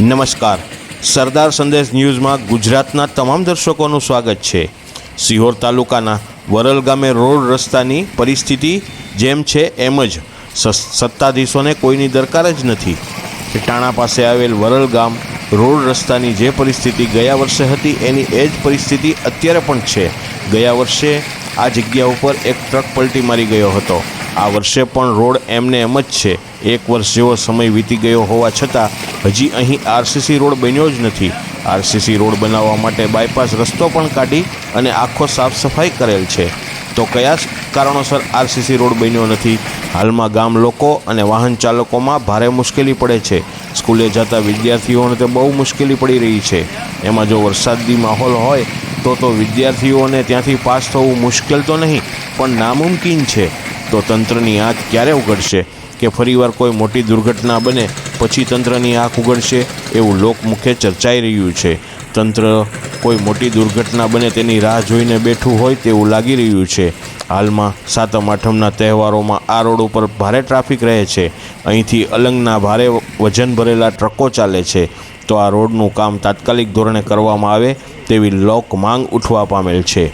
નમસ્કાર. સરદાર સંદેશ ન્યૂઝમાં ગુજરાતના તમામ દર્શકોનું સ્વાગત છે. સિહોર તાલુકાના વરલ ગામે રોડ રસ્તાની પરિસ્થિતિ જેમ છે એમ જ. સત્તાધીશોને કોઈની દરકાર જ નથી. ટાણા પાસે આવેલ વરલ ગામ રોડ રસ્તાની જે પરિસ્થિતિ ગયા વર્ષે હતી એની એ જ પરિસ્થિતિ અત્યારે પણ છે. ગયા વર્ષે આ જગ્યા ઉપર એક ટ્રક પલટી મારી ગયો હતો. આ વર્ષે પણ રોડ એમને એમ જ છે. એક વર્ષ જેવો સમય વીતી ગયો હોવા છતાં હજી અહીં આરસીસી રોડ બન્યો જ નથી. આરસીસી રોડ બનાવવા માટે બાયપાસ રસ્તો પણ કાઢી અને આખો સાફ સફાઈ કરેલ છે. તો કયા કારણોસર આરસીસી રોડ બન્યો નથી? હાલમાં ગામ લોકો અને વાહન ચાલકોમાં ભારે મુશ્કેલી પડે છે. સ્કૂલે જતા વિદ્યાર્થીઓને તે બહુ મુશ્કેલી પડી રહી છે. એમાં જો વરસાદી માહોલ હોય તો તો વિદ્યાર્થીઓને ત્યાંથી પાસ થવું મુશ્કેલ તો નહીં, પણ નામુમકિન છે. તો તંત્રની આંખ ક્યારે ઉગડશે કે ફરીવાર કોઈ મોટી દુર્ઘટના બને પછી તંત્રની આંખ ઉગડશે એવું લોકમુખે ચર્ચાઈ રહ્યું છે. તંત્ર કોઈ મોટી દુર્ઘટના બને તેની રાહ જોઈને બેઠું હોય તેવું લાગી રહ્યું છે. હાલમાં સાતમ આઠમના તહેવારોમાં આ રોડ ઉપર ભારે ટ્રાફિક રહે છે. અહીંથી અલંગના ભારે વજન ભરેલા ટ્રકો ચાલે છે. તો આ રોડનું કામ તાત્કાલિક ધોરણે કરવામાં આવે તેવી લોક માંગ ઉઠવા પામેલ છે.